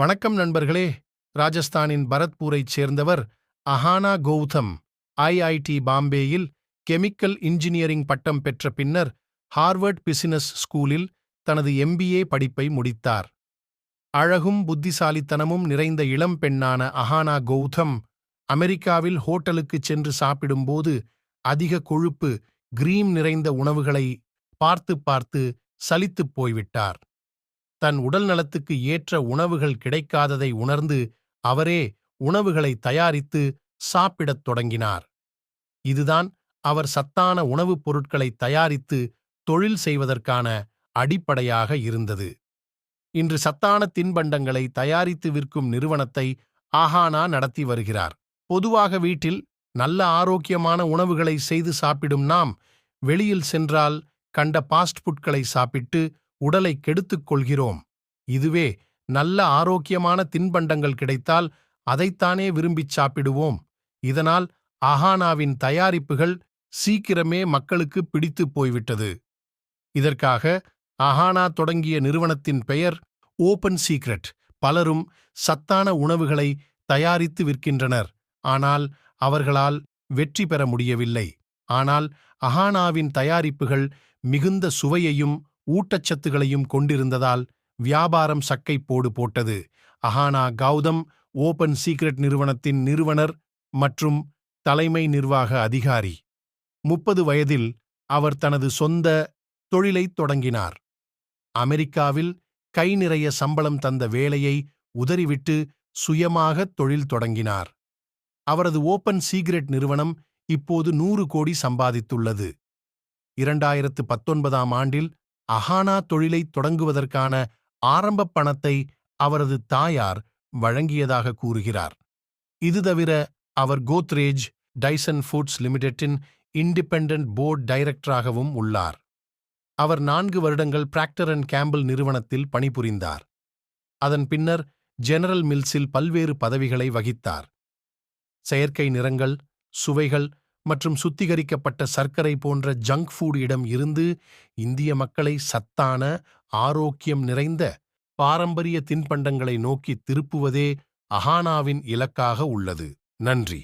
வணக்கம் நண்பர்களே. ராஜஸ்தானின் பரத்பூரைச் சேர்ந்தவர் அஹானா கௌதம் ஐஐடி பாம்பேயில் கெமிக்கல் இன்ஜினியரிங் பட்டம் பெற்ற பின்னர் ஹார்வர்ட் பிசினஸ் ஸ்கூலில் தனது எம்பிஏ படிப்பை முடித்தார். அழகும் புத்திசாலித்தனமும் நிறைந்த இளம் பெண்ணான அஹானா கௌதம் அமெரிக்காவில் ஹோட்டலுக்குச் சென்று சாப்பிடும்போது அதிக கொழுப்பு கிரீம் நிறைந்த உணவுகளை பார்த்து பார்த்து சலித்துப் போய்விட்டார். தன் உடல் நலத்துக்கு ஏற்ற உணவுகள் கிடைக்காததை உணர்ந்து அவரே உணவுகளை தயாரித்து சாப்பிடத் தொடங்கினார். இதுதான் அவர் சத்தான உணவுப் பொருட்களை தயாரித்து தொழில் செய்வதற்கான அடிப்படையாக இருந்தது. இன்று சத்தான தின்பண்டங்களை தயாரித்து விற்கும் நிறுவனத்தை ஆஹானா நடத்தி வருகிறார். பொதுவாக வீட்டில் நல்ல ஆரோக்கியமான உணவுகளை செய்து சாப்பிடும் நாம் வெளியில் சென்றால் கண்ட பாஸ்ட் ஃபுட்களை சாப்பிட்டு உடலை கெடுத்துக் கொள்கிறோம். இதுவே நல்ல ஆரோக்கியமான தின்பண்டங்கள் கிடைத்தால் அதைத்தானே விரும்பிச் சாப்பிடுவோம். இதனால் அஹானாவின் தயாரிப்புகள் சீக்கிரமே மக்களுக்கு பிடித்துப் போய்விட்டது. இதற்காக அஹானா தொடங்கிய நிறுவனத்தின் பெயர் ஓபன் சீக்ரெட். பலரும் சத்தான உணவுகளை தயாரித்து விற்கின்றனர். ஆனால் அவர்களால் வெற்றி பெற முடியவில்லை. ஆனால் அஹானாவின் தயாரிப்புகள் மிகுந்த சுவையையும் ஊட்டச்சத்துகளையும் கொண்டிருந்ததால் வியாபாரம் சக்கை போடு போட்டது. அஹானா கௌதம் ஓபன் சீக்ரெட் நிறுவனத்தின் நிறுவனர் மற்றும் தலைமை நிர்வாக அதிகாரி. முப்பது வயதில் அவர் தனது சொந்த தொழிலைத் தொடங்கினார். அமெரிக்காவில் கை நிறைய சம்பளம் தந்த வேலையை உதறிவிட்டு சுயமாக தொழில் தொடங்கினார். அவரது ஓபன் சீக்ரெட் நிறுவனம் இப்போது நூறு கோடி சம்பாதித்துள்ளது. இரண்டாயிரத்து பத்தொன்பதாம் ஆண்டில் அஹானா தொழிலைத் தொடங்குவதற்கான ஆரம்பப் பணத்தை அவரது தாயார் வழங்கியதாக கூறுகிறார். இது தவிர அவர் கோத்ரேஜ் டைசன் ஃபுட்ஸ் லிமிடெட்டின் இண்டிபெண்டன்ட் போர்ட் டைரக்டராகவும் உள்ளார். அவர் நான்கு வருடங்கள் பிராக்டர் அண்ட் கேம்பிள் நிறுவனத்தில் பணிபுரிந்தார். அதன் பின்னர் ஜெனரல் மில்ஸில் பல்வேறு பதவிகளை வகித்தார். செயற்கை நிறங்கள் சுவைகள் மற்றும் சுத்திகரிக்கப்பட்ட சர்க்கரை போன்ற ஜங்க் ஃபுட் இடம் இருந்து இந்திய மக்களை சத்தான ஆரோக்கியம் நிறைந்த பாரம்பரிய தின்பண்டங்களை நோக்கி திருப்புவதே அஹானாவின் இலக்காக உள்ளது. நன்றி.